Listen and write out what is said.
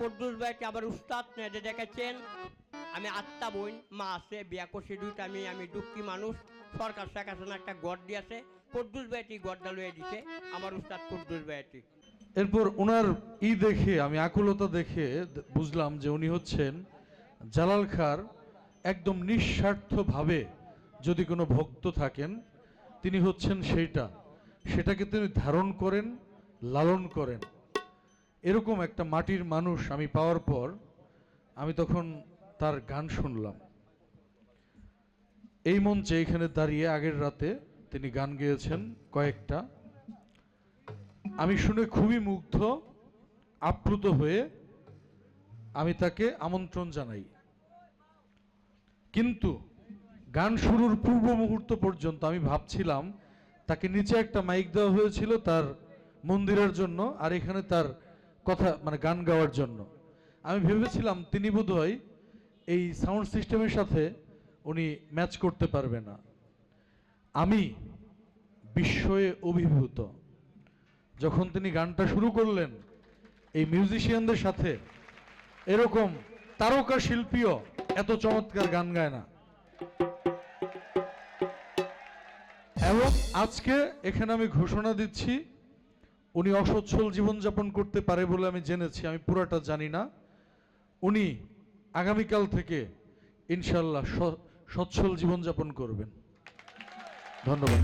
পদ্দুস ভাইকে আবার উস্তাদ নেদে দেখাচ্ছেন আমি আত্মা বোন, মা আছে, বিয়া করছি দুইটা আমি আমি দুঃখী মানুষ। সরকার শেখ হাসিনা একটা গড় দিয়েছে পদ্দুস ভাইটি গড়টা লয়ে দিছে, আমার উস্তাদ পদ্দুস ভাইটি। এরপর ওনার ই দেখে, আমি আকুলতা দেখে বুঝলাম যে উনি হচ্ছেন জালাল খার একদম নিঃস্বার্থভাবে যদি কোনো ভক্ত থাকেন, তিনি হচ্ছেন সেইটা। সেটাকে তিনি ধারণ করেন, লালন করেন। এরকম একটা মাটির মানুষ আমি পাওয়ার পর আমি তখন তার গান শুনলাম। এই মঞ্চে এখানে দাঁড়িয়ে আগের রাতে তিনি গান গেয়েছেন কয়েকটা। আমি শুনে খুবই মুগ্ধ, আপ্লুত হয়ে আমি তাকে আমন্ত্রণ জানাই। কিন্তু গান শুরুর পূর্ব মুহূর্ত পর্যন্ত আমি ভাবছিলাম, তাকে নিচে একটা মাইক দেওয়া হয়েছিল তার মন্দিরের জন্য আর এখানে তার কথা মানে গান গাওয়ার জন্য। আমি ভেবেছিলাম তিনি বোধহয় এই সাউন্ড সিস্টেমের সাথে উনি ম্যাচ করতে পারবে না। আমি বিস্ময়ে অভিভূত। যখন তিনি গানটা শুরু করলেন, এই মিউজিশিয়ানদের সাথে, এরকম তারকা শিল্পীও এত চমৎকার গান গায় না। এবং আজকে এখানে আমি ঘোষণা দিচ্ছি উনি অসচ্ছল জীবনযাপন করতে পারে বলে আমি জেনেছি, আমি পুরাটা জানি না। উনি আগামীকাল থেকে ইনশাল্লাহ সচ্ছল জীবনযাপন করবেন। ধন্যবাদ।